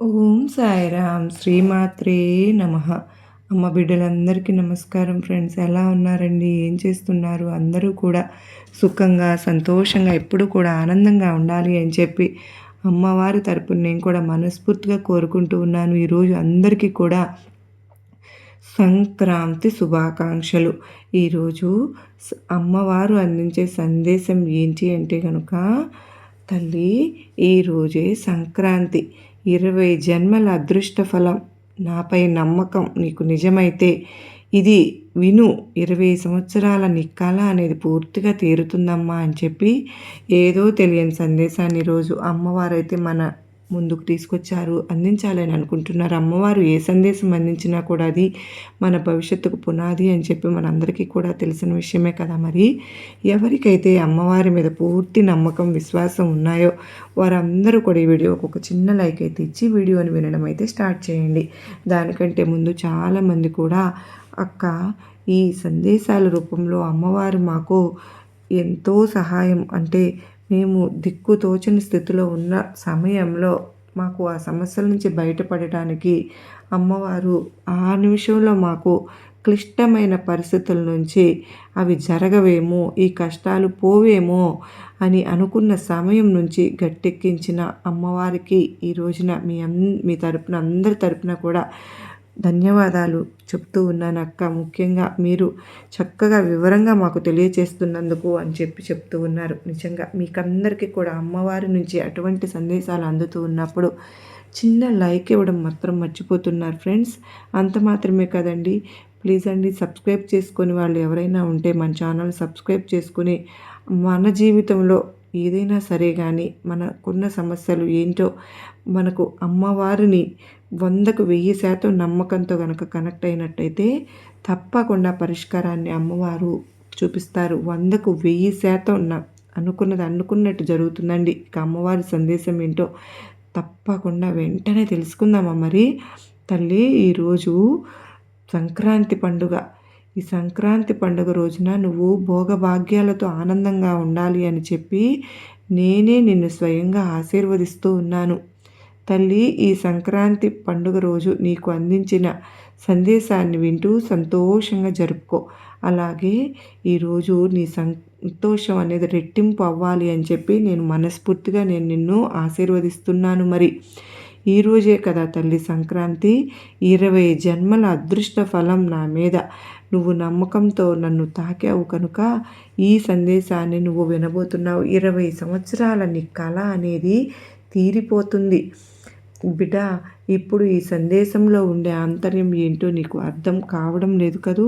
ఓం సాయిరామ్. శ్రీమాత్రే నమ. అమ్మ బిడ్డలందరికీ నమస్కారం ఫ్రెండ్స్. ఎలా ఉన్నారండి? ఏం చేస్తున్నారు? అందరూ కూడా సుఖంగా సంతోషంగా ఎప్పుడు కూడా ఆనందంగా ఉండాలి అని చెప్పి అమ్మవారి తరపున నేను కూడా మనస్ఫూర్తిగా కోరుకుంటూ ఉన్నాను. ఈరోజు అందరికీ కూడా సంక్రాంతి శుభాకాంక్షలు. ఈరోజు అమ్మవారు అందించే సందేశం ఏంటి అంటే కనుక తల్లి ఈరోజే సంక్రాంతి. ఇరవై జన్మల అదృష్ట ఫలం నాపై నమ్మకం నీకు నిజమైతే ఇది విను. ఇరవై సంవత్సరాల నిక్కాల అనేది పూర్తిగా తీరుతుందమ్మా అని చెప్పి ఏదో తెలియని సందేశాన్ని రోజు అమ్మవారైతే మన ముందుకు తీసుకొచ్చారు అందించాలని అనుకుంటున్నారు. అమ్మవారు ఏ సందేశం అందించినా కూడా అది మన భవిష్యత్తుకు పునాది అని చెప్పి మనందరికీ కూడా తెలిసిన విషయమే కదా మరి. ఎవరికైతే అమ్మవారి మీద పూర్తి నమ్మకం విశ్వాసం ఉన్నాయో వారందరూ కూడా ఈ వీడియోకి ఒక చిన్న లైక్ అయితే ఇచ్చి వీడియోని వినడం అయితే స్టార్ట్ చేయండి. దానికంటే ముందు చాలామంది కూడా అక్క ఈ సందేశాల రూపంలో అమ్మవారు మాకు ఎంతో సహాయం అంటే మేము దిక్కు తోచని స్థితిలో ఉన్న సమయంలో మాకు ఆ సమస్యల నుంచి బయటపడటానికి అమ్మవారు ఆ నిమిషంలో మాకు క్లిష్టమైన పరిస్థితుల నుంచి అవి జరగవేమో ఈ కష్టాలు పోవేమో అని అనుకున్న సమయం నుంచి గట్టెక్కించిన అమ్మవారికి ఈ రోజున మీ అన్ మీ తరపున అందరి తరపున కూడా ధన్యవాదాలు చెప్తూ ఉన్నాను అక్క. ముఖ్యంగా మీరు చక్కగా వివరంగా మాకు తెలియచేస్తున్నందుకు అని చెప్పి చెప్తూ ఉన్నారు. నిజంగా మీకందరికీ కూడా అమ్మవారి నుంచి అటువంటి సందేశాలు అందుతూ ఉన్నప్పుడు చిన్న లైక్ ఇవ్వడం మాత్రం మర్చిపోతున్నారు ఫ్రెండ్స్. అంత మాత్రమే కదండి. ప్లీజ్ అండి సబ్స్క్రైబ్ చేసుకొని వాళ్ళు ఎవరైనా ఉంటే మన ఛానల్ సబ్స్క్రైబ్ చేసుకుని మన జీవితంలో ఏదైనా సరే కానీ మనకున్న సమస్యలు ఏంటో మనకు అమ్మవారిని వందకు వెయ్యి శాతం నమ్మకంతో కనుక కనెక్ట్ అయినట్టయితే తప్పకుండా పరిష్కారాన్ని అమ్మవారు చూపిస్తారు. వందకు వెయ్యి శాతం అనుకున్నది అనుకున్నట్టు జరుగుతుందండి. ఇక అమ్మవారి సందేశం ఏంటో తప్పకుండా వెంటనే తెలుసుకుందామా మరి? తల్లి ఈరోజు సంక్రాంతి పండుగ ఈ సంక్రాంతి పండుగ రోజున నువ్వు భోగభాగ్యాలతో ఆనందంగా ఉండాలి అని చెప్పి నేనే నిన్ను స్వయంగా ఆశీర్వదిస్తూ ఉన్నాను. తల్లి ఈ సంక్రాంతి పండుగ రోజు నీకు అందించిన సందేశాన్ని వింటూ సంతోషంగా జరుపుకో. అలాగే ఈరోజు నీ సంతోషం అనేది రెట్టింపు అవ్వాలి అని చెప్పి నేను మనస్ఫూర్తిగా నేను నిన్ను ఆశీర్వదిస్తున్నాను మరి. ఈరోజే కదా తల్లి సంక్రాంతి. ఇరవై జన్మల అదృష్ట ఫలం నా మీద. నువ్వు నమ్మకంతో నన్ను తాకావు కనుక ఈ సందేశాన్ని నువ్వు వినబోతున్నావు. ఇరవై సంవత్సరాల నీ కళ అనేది తీరిపోతుంది. బిడ్డ ఇప్పుడు ఈ సందేశంలో ఉండే ఆంతర్యం ఏంటో నీకు అర్థం కావడం లేదు కదూ?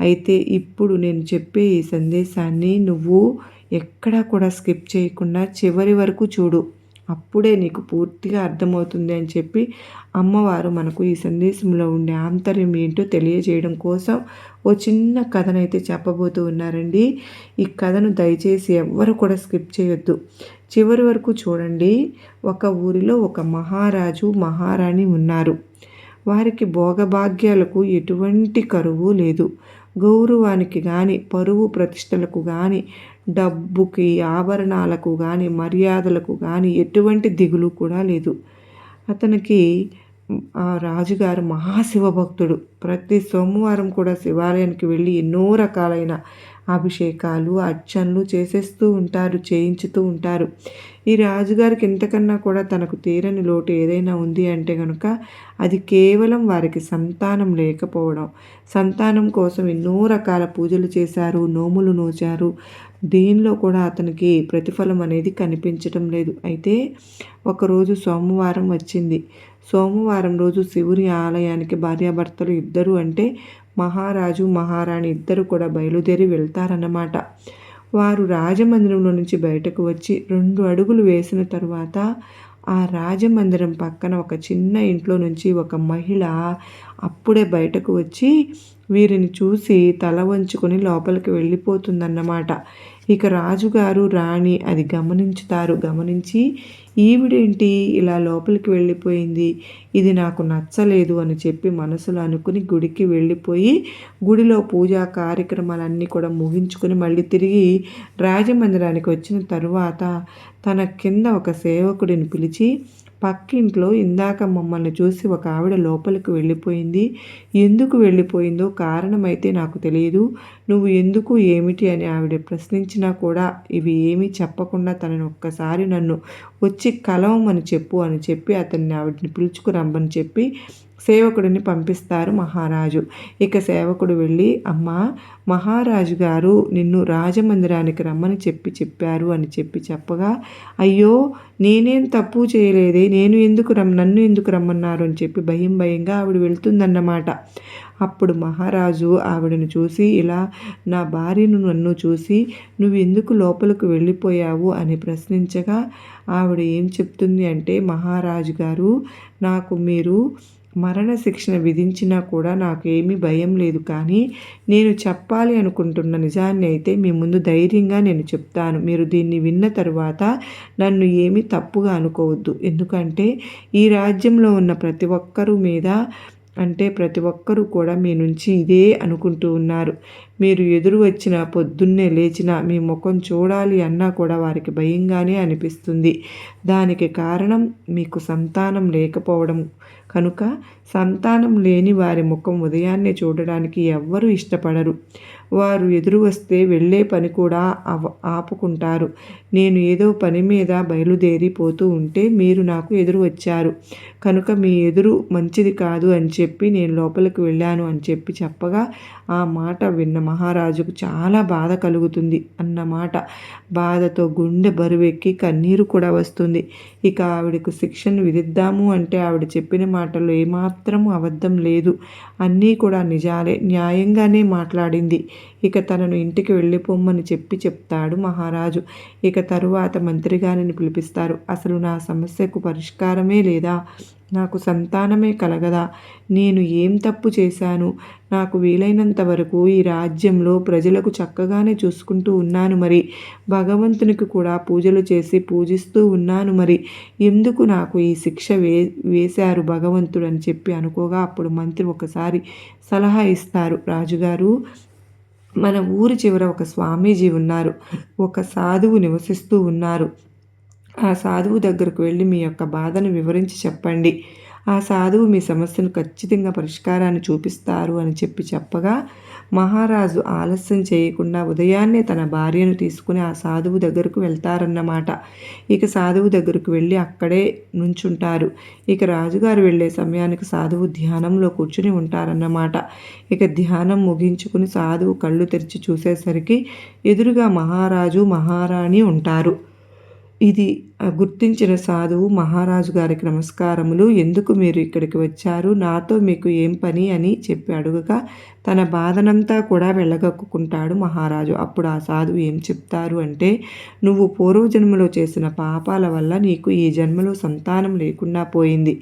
అయితే ఇప్పుడు నేను చెప్పే ఈ సందేశాన్ని నువ్వు ఎక్కడా కూడా స్కిప్ చేయకుండా చివరి వరకు చూడు. అప్పుడే నీకు పూర్తిగా అర్థమవుతుంది అని చెప్పి అమ్మవారు మనకు ఈ సందేశంలో ఉండే ఆంతర్యం ఏంటో తెలియజేయడం కోసం ఓ చిన్న కథనైతే చెప్పబోతూ ఉన్నారండి. ఈ కథను దయచేసి ఎవ్వరు కూడా స్కిప్ చేయొద్దు. చివరి వరకు చూడండి. ఒక ఊరిలో ఒక మహారాజు మహారాణి ఉన్నారు. వారికి భోగభాగ్యాలకు ఎటువంటి కరువు లేదు. గౌరవానికి కానీ పరువు ప్రతిష్టలకు కానీ డబ్బుకి ఆభరణాలకు కానీ మర్యాదలకు కానీ ఎటువంటి దిగులు కూడా లేదు. అతనికి ఆ రాజుగారు మహాశివభక్తుడు. ప్రతి సోమవారం కూడా శివాలయానికి వెళ్ళి ఎన్నో రకాలైన అభిషేకాలు అర్చనలు చేసేస్తూ ఉంటారు చేయించుతూ ఉంటారు. ఈ రాజుగారికి ఇంతకన్నా కూడా తనకు తీరని లోటు ఏదైనా ఉంది అంటే కనుక అది కేవలం వారికి సంతానం లేకపోవడం. సంతానం కోసం ఎన్నో రకాల పూజలు చేశారు నోములు నోచారు. దీనిలో కూడా అతనికి ప్రతిఫలం అనేది కనిపించడం లేదు. అయితే ఒకరోజు సోమవారం వచ్చింది. సోమవారం రోజు శివుని ఆలయానికి భార్యాభర్తలు ఇద్దరు అంటే మహారాజు మహారాణి ఇద్దరు కూడా బయలుదేరి వెళ్తారన్నమాట. వారు రాజమందిరంలో నుంచి బయటకు వచ్చి రెండు అడుగులు వేసిన తరువాత ఆ రాజమందిరం పక్కన ఒక చిన్న ఇంట్లో నుంచి ఒక మహిళ అప్పుడే బయటకు వచ్చి వీరిని చూసి తల వంచుకొని లోపలికి వెళ్ళిపోతుందన్నమాట. ఇక రాజుగారు రాణి అది గమనించుతారు. గమనించి ఈవిడేంటి ఇలా లోపలికి వెళ్ళిపోయింది? ఇది నాకు నచ్చలేదు అని చెప్పి మనసులో అనుకుని గుడికి వెళ్ళిపోయి గుడిలో పూజా కార్యక్రమాలన్నీ కూడా ముగించుకొని మళ్ళీ తిరిగి రాజమందిరానికి వచ్చిన తరువాత తన కింద ఒక సేవకుడిని పిలిచి పక్కింట్లో ఇందాక మమ్మల్ని చూసి ఒక ఆవిడ లోపలికి వెళ్ళిపోయింది. ఎందుకు వెళ్ళిపోయిందో కారణమైతే నాకు తెలియదు నువ్వు ఎందుకు ఏమిటి అని ఆవిడ ప్రశ్నించినా కూడా ఇవి ఏమీ చెప్పకుండా తనని ఒక్కసారి నన్ను వచ్చి కలవమని చెప్పు అని చెప్పి అతన్ని ఆవిడని పిలుచుకురమ్మని చెప్పి సేవకుడిని పంపిస్తారు మహారాజు. ఇక సేవకుడు వెళ్ళి అమ్మా మహారాజు గారు నిన్ను రాజమందిరానికి రమ్మని చెప్పి చెప్పారు అని చెప్పి చెప్పగా అయ్యో నేనేం తప్పు చేయలేదే నేను ఎందుకు రమ్ నన్ను ఎందుకు రమ్మన్నారు? అని చెప్పి భయం భయంగా ఆవిడ వెళ్తుందన్నమాట. అప్పుడు మహారాజు ఆవిడను చూసి ఇలా నా భార్యను నన్ను చూసి నువ్వు ఎందుకు లోపలికి వెళ్ళిపోయావు? అని ప్రశ్నించగా ఆవిడ ఏం చెప్తుంది అంటే మహారాజు గారు నాకు మీరు మరణశిక్షణ విధించినా కూడా నాకు ఏమీ భయం లేదు. కానీ నేను చెప్పాలి అనుకుంటున్న నిజాన్ని అయితే మీ ముందు ధైర్యంగా నేను చెప్తాను. మీరు దీన్ని విన్న తరువాత నన్ను ఏమీ తప్పుగా అనుకోవద్దు. ఎందుకంటే ఈ రాజ్యంలో ఉన్న ప్రతి ఒక్కరు మీద అంటే ప్రతి ఒక్కరూ కూడా మీ నుంచి ఇదే అనుకుంటూ ఉన్నారు. మీరు ఎదురు వచ్చిన పొద్దున్నే లేచిన మీ ముఖం చూడాలి అన్నా కూడా వారికి భయంగానే అనిపిస్తుంది. దానికి కారణం మీకు సంతానం లేకపోవడం కనుక సంతానం లేని వారి ముఖం ఉదయాన్నే చూడడానికి ఎవ్వరూ ఇష్టపడరు. వారు ఎదురు వస్తే వెళ్ళే పని కూడా ఆపుకుంటారు. నేను ఏదో పని మీద బయలుదేరిపోతూ ఉంటే మీరు నాకు ఎదురు వచ్చారు. కనుక మీ ఎదురు మంచిది కాదు అని చెప్పి నేను లోపలికి వెళ్ళాను అని చెప్పి చెప్పగా ఆ మాట విన్న మహారాజుకు చాలా బాధ కలుగుతుంది అన్నమాట బాధతో గుండె బరువెక్కి కన్నీరు కూడా వస్తుంది. ఇక ఆవిడకు శిక్షను విధిద్దాము అంటే ఆవిడ చెప్పిన మాటలు ఏమాత్రము అబద్ధం లేదు. అన్నీ కూడా నిజాలే న్యాయంగానే మాట్లాడింది. ఇక తనను ఇంటికి వెళ్ళిపోమ్మని చెప్పి చెప్తాడు మహారాజు. ఇక తరువాత మంత్రి గారిని పిలిపిస్తారు. అసలు నా సమస్యకు పరిష్కారమే లేదా? నాకు సంతానమే కలగదా? నేను ఏం తప్పు చేశాను? నాకు వీలైనంత వరకు ఈ రాజ్యంలో ప్రజలకు చక్కగానే చూసుకుంటూ ఉన్నాను మరి. భగవంతునికి కూడా పూజలు చేసి పూజిస్తూ ఉన్నాను మరి. ఎందుకు నాకు ఈ శిక్ష వే వేశారు భగవంతుడు అని చెప్పి అనుకోగా అప్పుడు మంత్రి ఒకసారి సలహా ఇస్తారు. రాజుగారు మన ఊరి చివర ఒక స్వామీజీ ఉన్నారు. ఒక సాధువు నివసిస్తూ ఉన్నారు. ఆ సాధువు దగ్గరకు వెళ్ళి మీ యొక్క బాధను వివరించి చెప్పండి. ఆ సాధువు మీ సమస్యను ఖచ్చితంగా పరిష్కారాన్ని చూపిస్తారు అని చెప్పి చెప్పగా మహారాజు ఆలస్యం చేయకుండా ఉదయాన్నే తన భార్యను తీసుకుని ఆ సాధువు దగ్గరకు వెళ్తారన్నమాట. ఇక సాధువు దగ్గరకు వెళ్ళి అక్కడే నుంచుంటారు. ఇక రాజుగారు వెళ్ళే సమయానికి సాధువు ధ్యానంలో కూర్చుని ఉంటారన్నమాట. ఇక ధ్యానం ముగించుకుని సాధువు కళ్ళు తెరిచి చూసేసరికి ఎదురుగా మహారాజు మహారాణి ఉంటారు. ఇది గుర్తించిన సాధువు మహారాజు గారికి నమస్కారములు. ఎందుకు మీరు ఇక్కడికి వచ్చారు? నాతో మీకు ఏం పని అని చెప్పి అడుగగా తన బాధనంతా కూడా వెళ్ళగక్కుంటాడు మహారాజు. అప్పుడు ఆ సాధువు ఏం చెప్తారు అంటే నువ్వు పూర్వజన్మలో చేసిన పాపాల వల్ల నీకు ఈ జన్మలో సంతానం లేకుండా పోయింది.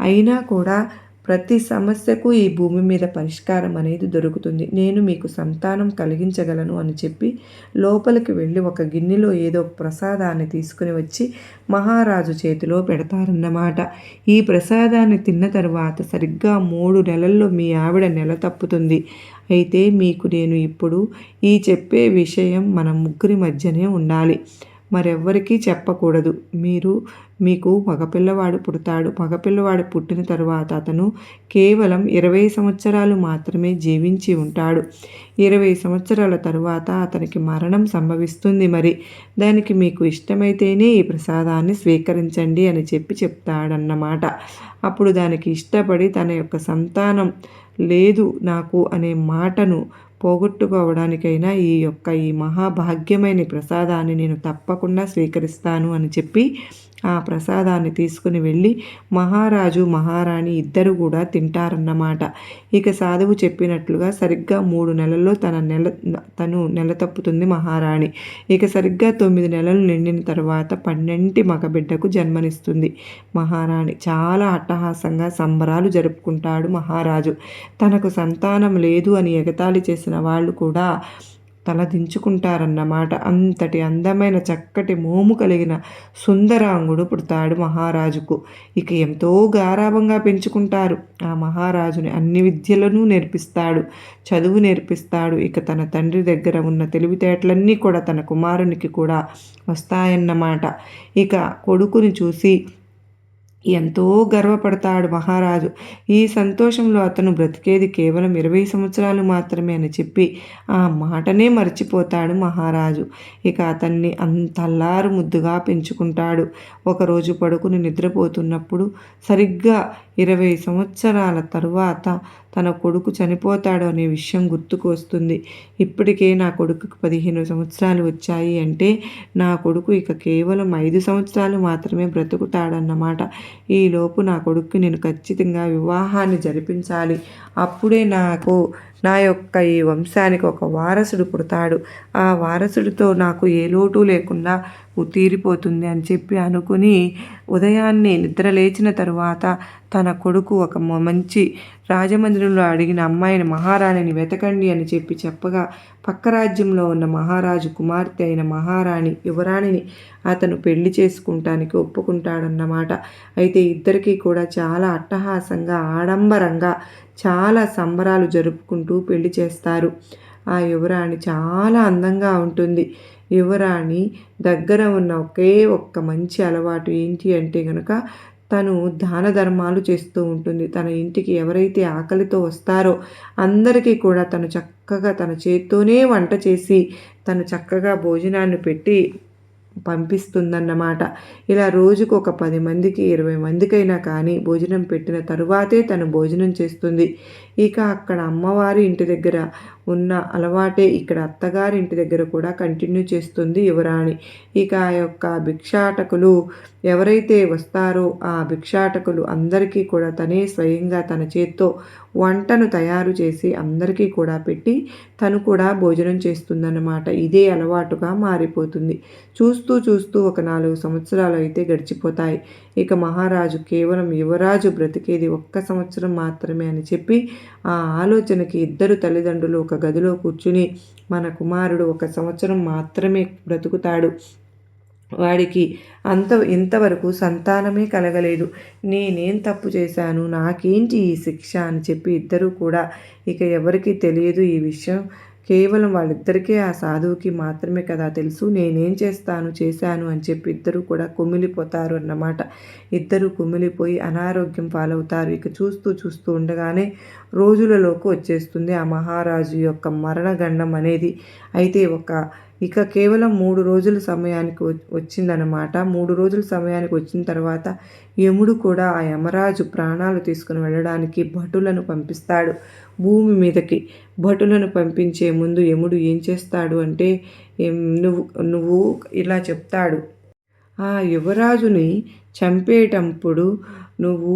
అయినా కూడా ప్రతి సమస్యకు ఈ భూమి మీద పరిష్కారం అనేది దొరుకుతుంది. నేను మీకు సంతానం కలిగించగలను అని చెప్పి లోపలికి వెళ్ళి ఒక గిన్నెలో ఏదో ప్రసాదాన్ని తీసుకుని వచ్చి మహారాజు చేతిలో పెడతారన్నమాట. ఈ ప్రసాదాన్ని తిన్న తర్వాత సరిగ్గా మూడు నెలల్లో మీ ఆవిడ నెల తప్పుతుంది. అయితే మీకు నేను ఇప్పుడు ఈ చెప్పే విషయం మన ముగ్గురి మధ్యనే ఉండాలి. మరెవ్వరికీ చెప్పకూడదు. మీరు మీకు మగపిల్లవాడు పుడతాడు. మగపిల్లవాడు పుట్టిన తరువాత అతను కేవలం ఇరవై సంవత్సరాలు మాత్రమే జీవించి ఉంటాడు. ఇరవై సంవత్సరాల తరువాత అతనికి మరణం సంభవిస్తుంది మరి. దానికి మీకు ఇష్టమైతేనే ఈ ప్రసాదాన్ని స్వీకరించండి అని చెప్పి చెప్తాడన్నమాట. అప్పుడు దానికి ఇష్టపడి తన యొక్క సంతానం లేదు నాకు అనే మాటను పోగొట్టుకోవడానికైనా ఈ యొక్క ఈ మహాభాగ్యమైన ప్రసాదాన్ని నేను తప్పకుండా స్వీకరిస్తాను అని చెప్పి ఆ ప్రసాదాన్ని తీసుకుని వెళ్ళి మహారాజు మహారాణి ఇద్దరు కూడా తింటారన్నమాట. ఇక సాధువు చెప్పినట్లుగా సరిగ్గా మూడు నెలల్లో తన నెల తను నెల తప్పుతుంది మహారాణి. ఇక సరిగ్గా తొమ్మిది నెలలు నిండిన తర్వాత పన్నెంటి మగబిడ్డకు జన్మనిస్తుంది. మహారాణి చాలా అట్టహాసంగా సంబరాలు జరుపుకుంటాడు మహారాజు. తనకు సంతానం లేదు అని ఎగతాళి చేసిన వాళ్ళు కూడా తలదించుకుంటారన్నమాట. అంతటి అందమైన చక్కటి మోము కలిగిన సుందరాంగుడు పుడతాడు మహారాజుకు. ఇక ఎంతో గారాభంగా పెంచుకుంటారు. ఆ మహారాజుని అన్ని విద్యలను నేర్పిస్తాడు చదువు నేర్పిస్తాడు. ఇక తన తండ్రి దగ్గర ఉన్న తెలివితేటలన్నీ కూడా తన కుమారునికి కూడా వస్తాయన్నమాట. ఇక కొడుకుని చూసి ఎంతో గర్వపడతాడు మహారాజు. ఈ సంతోషంలో అతను బ్రతికేది కేవలం ఇరవై సంవత్సరాలు మాత్రమే అని చెప్పి ఆ మాటనే మర్చిపోతాడు మహారాజు. ఇక అతన్ని అంతల్లారు ముద్దుగా పెంచుకుంటాడు. ఒకరోజు పడుకుని నిద్రపోతున్నప్పుడు సరిగ్గా ఇరవై సంవత్సరాల తరువాత తన కొడుకు చనిపోతాడు అనే విషయం గుర్తుకు వస్తుంది. ఇప్పటికే నా కొడుకుకు పదిహేను సంవత్సరాలు వచ్చాయి అంటే నా కొడుకు ఇక కేవలం ఐదు సంవత్సరాలు మాత్రమే బ్రతుకుతాడన్నమాట. ఈలోపు నా కొడుక్కి నేను ఖచ్చితంగా వివాహాన్ని జరిపించాలి. అప్పుడే నాకు నా యొక్క ఈ వంశానికి ఒక వారసుడు పుడతాడు. ఆ వారసుడితో నాకు ఏ లోటు లేకుండా తీరిపోతుంది అని చెప్పి అనుకుని ఉదయాన్నే నిద్ర లేచిన తరువాత తన కొడుకు ఒక మంచి రాజమందిరంలో అడిగిన అమ్మాయిని మహారాణిని వెతకండి అని చెప్పి చెప్పగా పక్క రాజ్యంలో ఉన్న మహారాజు కుమార్తె అయిన మహారాణి యువరాణిని అతను పెళ్ళి చేసుకుంటానికి ఒప్పుకుంటాడన్నమాట. అయితే ఇద్దరికీ కూడా చాలా అట్టహాసంగా ఆడంబరంగా చాలా సంబరాలు జరుపుకుంటూ పెళ్ళి చేస్తారు. ఆ యువరాణి చాలా అందంగా ఉంటుంది. యువరాణి దగ్గర ఉన్న ఒకే ఒక్క మంచి అలవాటు ఏంటి అంటే కనుక తను దాన ధర్మాలు చేస్తూ ఉంటుంది. తన ఇంటికి ఎవరైతే ఆకలితో వస్తారో అందరికీ కూడా తను చక్కగా తన చేత్తోనే వంట చేసి తను చక్కగా భోజనాన్ని పెట్టి పంపిస్తుందన్నమాట. ఇలా రోజుకు ఒక పది మందికి ఇరవై మందికైనా కానీ భోజనం పెట్టిన తరువాతే తను భోజనం చేస్తుంది. ఇక అక్కడ అమ్మవారి ఇంటి దగ్గర ఉన్న అలవాటే ఇక్కడ అత్తగారి ఇంటి దగ్గర కూడా కంటిన్యూ చేస్తుంది యువరాణి. ఇక ఆ యొక్క భిక్షాటకులు ఎవరైతే వస్తారో ఆ భిక్షాటకులు అందరికీ కూడా తనే స్వయంగా తన చేత్తో వంటను తయారు చేసి అందరికీ కూడా పెట్టి తను కూడా భోజనం చేస్తుందన్నమాట. ఇదే అలవాటుగా మారిపోతుంది. చూస్తూ చూస్తూ ఒక నాలుగు సంవత్సరాలు అయితే గడిచిపోతాయి. ఇక మహారాజు కేవలం యువరాజు బ్రతికేది ఒక్క సంవత్సరం మాత్రమే అని చెప్పి ఆ ఆలోచనకి ఇద్దరు తల్లిదండ్రులు ఒక గదిలో కూర్చుని మన కుమారుడు ఒక సంవత్సరం మాత్రమే బ్రతుకుతాడు. వాడికి అంత ఇంతవరకు సంతానమే కలగలేదు. నేనేం తప్పు చేశాను? నాకేంటి ఈ శిక్ష? అని చెప్పి ఇద్దరూ కూడా ఇక ఎవరికీ తెలియదు ఈ విషయం. కేవలం వాళ్ళిద్దరికే ఆ సాధువుకి మాత్రమే కదా తెలుసు. నేనేం చేస్తాను చేశాను అని చెప్పి ఇద్దరు కూడా కుమిలిపోతారు అన్నమాట. ఇద్దరు కుమిలిపోయి అనారోగ్యం పాలవుతారు. ఇక చూస్తూ చూస్తూ ఉండగానే రోజులలోకి వచ్చేస్తుంది ఆ మహారాజు యొక్క మరణగండం అనేది. అయితే ఒక ఇక కేవలం మూడు రోజుల సమయానికి వచ్చిందనమాట మూడు రోజుల సమయానికి వచ్చిన తర్వాత యముడు కూడా ఆ యమరాజు ప్రాణాలు తీసుకుని వెళ్ళడానికి భటులను పంపిస్తాడు. భూమి మీదకి భటులను పంపించే ముందు యముడు ఏం చేస్తాడు అంటే నువ్వు నువ్వు ఇలా చెప్తాడు. ఆ యువరాజుని చంపేటప్పుడు నువ్వు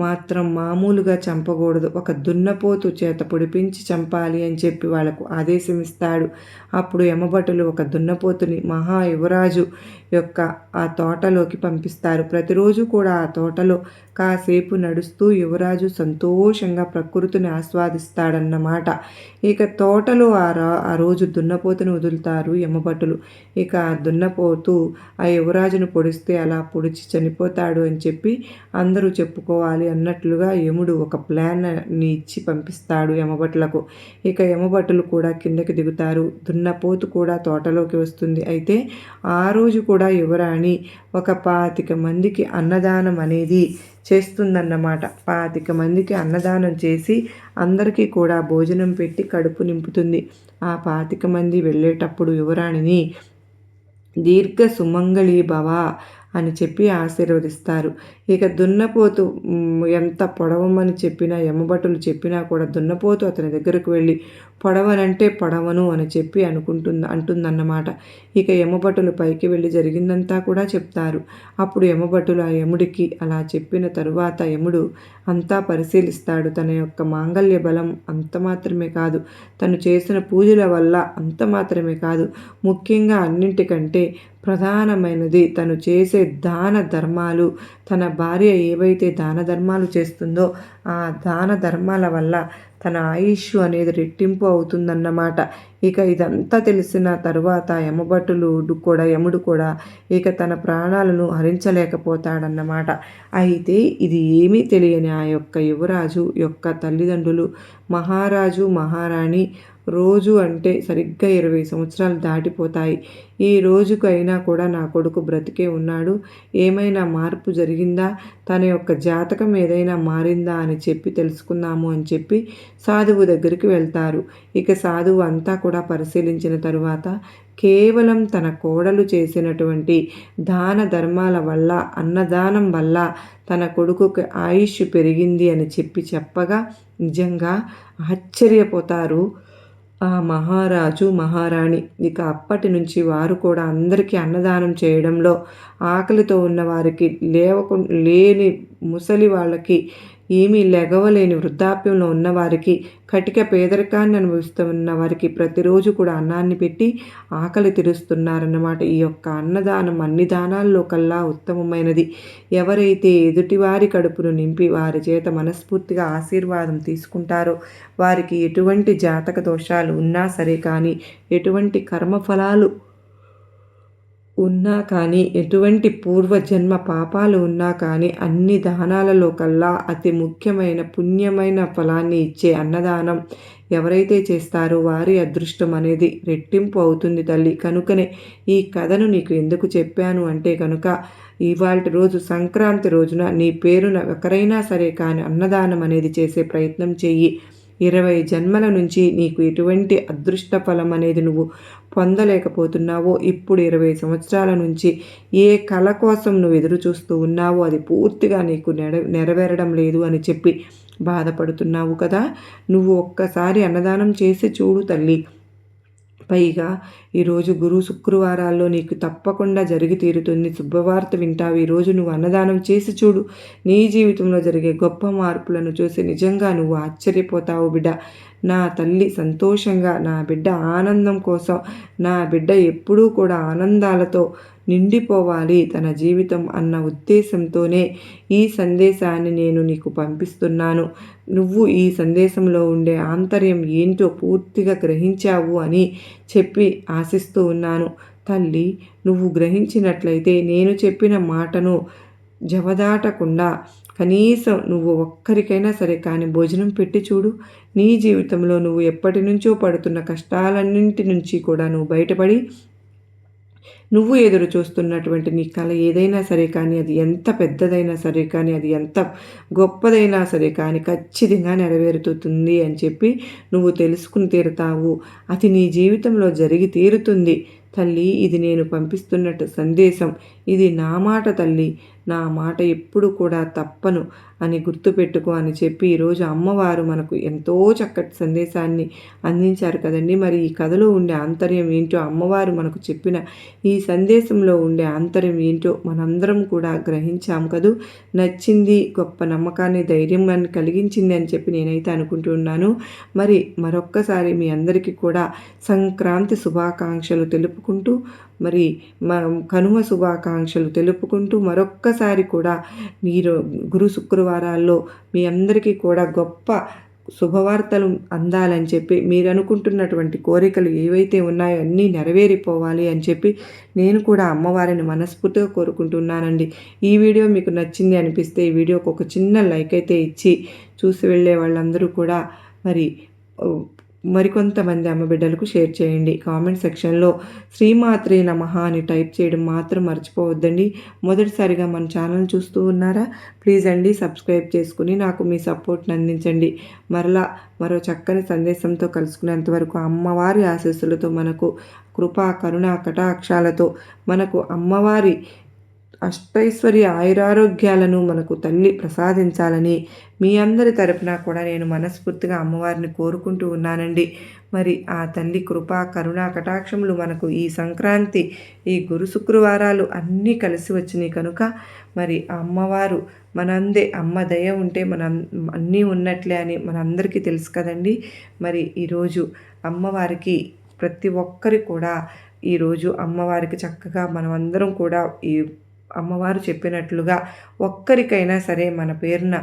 మాత్రం మామూలుగా చంపకూడదు. ఒక దున్నపోతు చేత పొడిపించి చంపాలి అని చెప్పి వాళ్ళకు ఆదేశం ఇస్తాడు అప్పుడు యమభటులు ఒక దున్నపోతుని మహా యువరాజు యొక్క ఆ తోటలోకి పంపిస్తారు. ప్రతిరోజు కూడా ఆ తోటలో కాసేపు నడుస్తూ యువరాజు సంతోషంగా ప్రకృతిని ఆస్వాదిస్తాడన్నమాట. ఇక తోటలో ఆ రా ఆ రోజు దున్నపోతును వదులుతారు యమభటులు. ఇక ఆ దున్నపోతు ఆ యువరాజును పొడిస్తే అలా పొడిచి చనిపోతాడు అని చెప్పి అందరూ చెప్పుకోవాలి అన్నట్లుగా యముడు ఒక ప్లాన్ని ఇచ్చి పంపిస్తాడు యమభటులకు. ఇక యమభటులు కూడా కిందకి దిగుతారు. దున్నపోతు కూడా తోటలోకి వస్తుంది. అయితే ఆ రోజు కూడా యువరాణి ఒక పాతిక మందికి అన్నదానం అనేది చేస్తుందన్నమాట. పాతిక మందికి అన్నదానం చేసి అందరికీ కూడా భోజనం పెట్టి కడుపు నింపుతుంది. ఆ పాతిక మంది వెళ్ళేటప్పుడు యువరాణిని దీర్ఘ సుమంగళి భవ అని చెప్పి ఆశీర్వదిస్తారు. ఇక దున్నపోతు ఎంత పొడవమని చెప్పినా ఎమ్మబట్టలు చెప్పినా కూడా దున్నపోతు అతని దగ్గరకు వెళ్ళి పొడవనంటే పొడవను అని చెప్పి అనుకుంటుంది అంటుందన్నమాట. ఇక ఎమ్మబట్టలు పైకి వెళ్ళి జరిగిందంతా కూడా చెప్తారు. అప్పుడు యమభటులు ఆ యముడికి అలా చెప్పిన తరువాత యముడు అంతా పరిశీలిస్తాడు. తన యొక్క మాంగల్య బలం అంత మాత్రమే కాదు తను చేసిన పూజల వల్ల అంత మాత్రమే కాదు. ముఖ్యంగా అన్నింటికంటే ప్రధానమైనది. తను చేసే దాన ధర్మాలు తన భార్య ఏవైతే దాన ధర్మాలు చేస్తుందో ఆ దాన ధర్మాల వల్ల తన ఆయుష్ అనేది రెట్టింపు అవుతుందన్నమాట. ఇక ఇదంతా తెలిసిన తరువాత యమభటులు కూడా యముడు కూడా ఇక తన ప్రాణాలను హరించలేకపోతాడన్నమాట. అయితే ఇది ఏమీ తెలియని ఆ యొక్క యువరాజు యొక్క తల్లిదండ్రులు మహారాజు మహారాణి రోజు అంటే సరిగ్గా ఇరవై సంవత్సరాలు దాటిపోతాయి. ఈ రోజుకైనా కూడా నా కొడుకు బ్రతికే ఉన్నాడు. ఏమైనా మార్పు జరిగిందా? తన యొక్క జాతకం ఏదైనా మారిందా అని చెప్పి తెలుసుకుందాము అని చెప్పి సాధువు దగ్గరికి వెళ్తారు. ఇక సాధువు అంతా కూడా పరిశీలించిన తరువాత కేవలం తన కోడలు చేసినటువంటి దాన ధర్మాల వల్ల అన్నదానం వల్ల తన కొడుకుకి ఆయుష్ పెరిగింది అని చెప్పి చెప్పగా నిజంగా ఆశ్చర్యపోతారు. ఆ మహారాజు మహారాణి. ఇక అప్పటి నుంచి వారు కూడా అందరికీ అన్నదానం చేయడంలో ఆకలితో ఉన్న వారికి లేవకు లేని ముసలి వాళ్ళకి ఏమీ లెగవలేని వృద్ధాప్యంలో ఉన్నవారికి కటిక పేదరికాన్ని అనుభవిస్తున్న వారికి ప్రతిరోజు కూడా అన్నాన్ని పెట్టి ఆకలి తీరుస్తున్నారన్నమాట. ఈ యొక్క అన్నదానం అన్ని దానాల్లో కల్లా ఉత్తమమైనది. ఎవరైతే ఎదుటివారి కడుపును నింపి వారి చేత మనస్ఫూర్తిగా ఆశీర్వాదం తీసుకుంటారో వారికి ఎటువంటి జాతక దోషాలు ఉన్నా సరే కానీ ఎటువంటి కర్మఫలాలు ఉన్నా కానీ ఎటువంటి పూర్వజన్మ పాపాలు ఉన్నా కానీ అన్ని దానాలలో కల్లా అతి ముఖ్యమైన పుణ్యమైన ఫలాన్ని ఇచ్చే అన్నదానం ఎవరైతే చేస్తారో వారి అదృష్టం అనేది రెట్టింపు అవుతుంది తల్లి. కనుకనే ఈ కథను నీకు ఎందుకు చెప్పాను అంటే కనుక ఇవాళ రోజు సంక్రాంతి రోజున నీ పేరున ఒకరైనా సరే కానీ అన్నదానం అనేది చేసే ప్రయత్నం చెయ్యి. ఇరవై జన్మల నుంచి నీకు ఎటువంటి అదృష్ట ఫలం అనేది నువ్వు పొందలేకపోతున్నావో ఇప్పుడు ఇరవై సంవత్సరాల నుంచి ఏ కళ కోసం నువ్వు ఎదురు చూస్తూ ఉన్నావో అది పూర్తిగా నీకు నెరవేరడం లేదు అని చెప్పి బాధపడుతున్నావు కదా? నువ్వు ఒక్కసారి అన్నదానం చేసి చూడు తల్లి. పైగా ఈరోజు గురు శుక్రవారాల్లో నీకు తప్పకుండా జరిగి తీరుతుంది. శుభవార్త వింటావు. ఈరోజు నువ్వు అన్నదానం చేసి చూడు. నీ జీవితంలో జరిగే గొప్ప మార్పులను చూసి నిజంగా నువ్వు ఆశ్చర్యపోతావు బిడ్డ. నా తల్లి సంతోషంగా నా బిడ్డ ఆనందం కోసం నా బిడ్డ ఎప్పుడూ కూడా ఆనందాలతో నిండిపోవాలి తన జీవితం అన్న ఉద్దేశంతోనే ఈ సందేశాన్ని నేను నీకు పంపిస్తున్నాను. నువ్వు ఈ సందేశంలో ఉండే ఆంతర్యం ఏంటో పూర్తిగా గ్రహించావు అని చెప్పి ఆశిస్తూ ఉన్నాను. తల్లి నువ్వు గ్రహించినట్లయితే నేను చెప్పిన మాటను జవదాటకుండా కనీసం నువ్వు ఒక్కరికైనా సరే కానీ భోజనం పెట్టి చూడు. నీ జీవితంలో నువ్వు ఎప్పటి నుంచో పడుతున్న కష్టాలన్నింటి నుంచి కూడా నువ్వు బయటపడి నువ్వు ఎదురు చూస్తున్నటువంటి నీ కళ ఏదైనా సరే కానీ అది ఎంత పెద్దదైనా సరే కానీ అది ఎంత గొప్పదైనా సరే కానీ ఖచ్చితంగా నెరవేరుతుంది అని చెప్పి నువ్వు తెలుసుకుని తీరుతావు. అది నీ జీవితంలో జరిగి తీరుతుంది. తల్లి ఇది నేను పంపిస్తున్నట్టు సందేశం. ఇది నా మాట తల్లి. నా మాట ఎప్పుడు కూడా తప్పను అని గుర్తుపెట్టుకో అని చెప్పి ఈరోజు అమ్మవారు మనకు ఎంతో చక్కటి సందేశాన్ని అందించారు కదండి. మరి ఈ కథలో ఉండే ఆంతర్యం ఏంటో అమ్మవారు మనకు చెప్పిన ఈ సందేశంలో ఉండే ఆంతర్యం ఏంటో మనందరం కూడా గ్రహించాం కదూ. నచ్చింది గొప్ప నమ్మకాన్ని ధైర్యం కలిగించింది అని చెప్పి నేనైతే అనుకుంటున్నాను మరి మరొక్కసారి మీ అందరికీ కూడా సంక్రాంతి శుభాకాంక్షలు తెలుపుకుంటూ మరి కనుమ శుభాకాంక్షలు తెలుపుకుంటూ మరొక్కసారి కూడా మీరు గురు శుక్రవారాల్లో మీ అందరికీ కూడా గొప్ప శుభవార్తలు అందాలని చెప్పి మీరు అనుకుంటున్నటువంటి కోరికలు ఏవైతే ఉన్నాయో అన్నీ నెరవేరిపోవాలి అని చెప్పి నేను కూడా అమ్మవారిని మనస్ఫూర్తిగా కోరుకుంటున్నానండి. ఈ వీడియో మీకు నచ్చింది అనిపిస్తే ఈ వీడియోకి ఒక చిన్న లైక్ అయితే ఇచ్చి చూసి వెళ్ళే వాళ్ళందరూ కూడా మరి మరికొంతమంది అమ్మ బిడ్డలకు షేర్ చేయండి. కామెంట్ సెక్షన్లో శ్రీమాత్రే నమ అని టైప్ చేయడం మాత్రం మర్చిపోవద్దండి. మొదటిసారిగా మన ఛానల్ చూస్తూ ఉన్నారా? ప్లీజ్ అండి సబ్స్క్రైబ్ చేసుకుని నాకు మీ సపోర్ట్ని అందించండి. మరలా మరో చక్కని సందేశంతో కలుసుకునేంత వరకు అమ్మవారి ఆశీస్సులతో మనకు కృపా కరుణ కటాక్షాలతో మనకు అమ్మవారి అష్టైశ్వర్య ఆయురారోగ్యాలను మనకు తల్లి ప్రసాదించాలని మీ అందరి తరపున కూడా నేను మనస్ఫూర్తిగా అమ్మవారిని కోరుకుంటూ ఉన్నానండి. మరి ఆ తల్లి కృపా కరుణా కటాక్షములు మనకు ఈ సంక్రాంతి ఈ గురు శుక్రవారాలు అన్నీ కలిసి వచ్చినాయి కనుక మరి ఆ అమ్మవారు మనందే అమ్మ దయ ఉంటే మనం అన్నీ ఉన్నట్లే అని మనందరికీ తెలుసు కదండి. మరి ఈరోజు అమ్మవారికి ప్రతి ఒక్కరి కూడా ఈరోజు అమ్మవారికి చక్కగా మనమందరం కూడా ఈ అమ్మవారు చెప్పినట్లుగా ఒక్కరికైనా సరే మన పేరున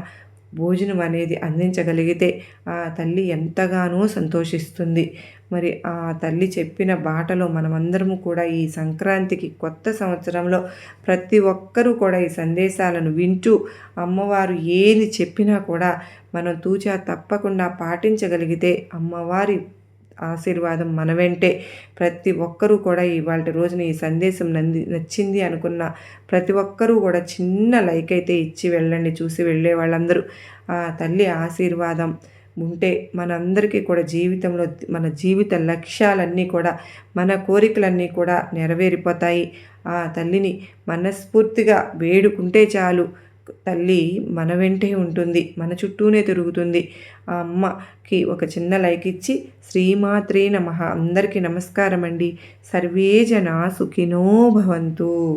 భోజనం అనేది అందించగలిగితే ఆ తల్లి ఎంతగానో సంతోషిస్తుంది. మరి ఆ తల్లి చెప్పిన బాటలో మనమందరము కూడా ఈ సంక్రాంతికి కొత్త సంవత్సరంలో ప్రతి ఒక్కరూ కూడా ఈ సందేశాలను వింటూ అమ్మవారు ఏది చెప్పినా కూడా మనం తూచా తప్పకుండా పాటించగలిగితే అమ్మవారి ఆశీర్వాదం మన వెంటే. ప్రతి ఒక్కరూ కూడా ఇవాళ రోజున ఈ సందేశం నంది నచ్చింది అనుకున్న ప్రతి ఒక్కరూ కూడా చిన్న లైక్ అయితే ఇచ్చి వెళ్ళండి చూసి వెళ్ళే వాళ్ళందరూ. ఆ తల్లి ఆశీర్వాదం ఉంటే మనందరికీ కూడా జీవితంలో మన జీవిత లక్ష్యాలన్నీ కూడా మన కోరికలన్నీ కూడా నెరవేరిపోతాయి. ఆ తల్లిని మనస్ఫూర్తిగా వేడుకుంటే చాలు. తల్లి మన వెంటే ఉంటుంది మన చుట్టూనే తిరుగుతుంది. ఆ అమ్మకి ఒక చిన్న లైక్ ఇచ్చి శ్రీమాత్రే నమ. అందరికీ నమస్కారం అండి సర్వే జనా సుఖినో భవంతు.